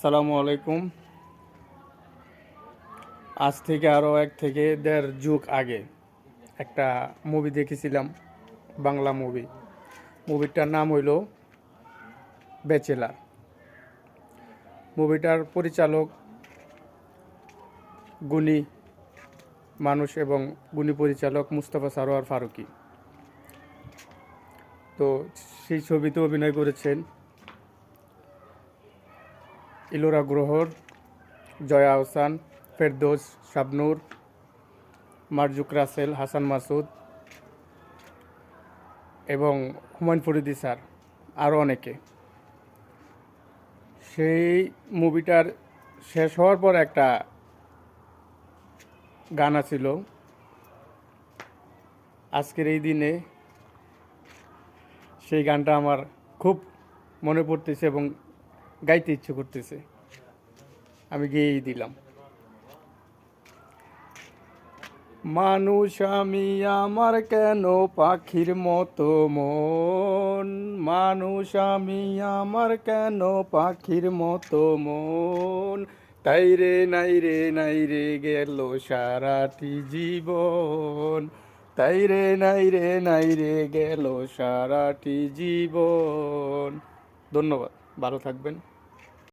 সালামু আলাইকুম। আজ থেকে আরও এক থেকে দেড় যুগ আগে একটা মুভি দেখেছিলাম, বাংলা মুভি মুভিটার নাম হইল ব্যাচেলার মুভিটার পরিচালক গুণী মানুষ এবং গুণী পরিচালক মুস্তফা সারোয়ার ফারুকি। তো সেই ছবিতে অভিনয় করেছেন ইলোরা গ্রহর, জয়া আহসান, ফেরদোস শাবনুর, মারজুক রাসেল, হাসান মাসুদ এবং হুমায়ুন ফরিদি স্যার, আরও অনেকে। সেই মুভিটার শেষ হওয়ার পর একটা গান ছিল আজকের এই দিনে। সেই গানটা আমার খুব মনে পড়তেছে এবং গাইতে ইচ্ছে করতেছে। আমি গিয়েই দিলাম। মানুষ আমি, আমার কেন পাখির মতো মন? মানুষ আমি, আমার কেন পাখির মতো মন? তাই রে, নাই রে নাই রে, গেল সারাটি জীবন। তাই রে, নাই রে নাই রে, গেল সারাটি জীবন। ধন্যবাদ। ভালো থাকবেন।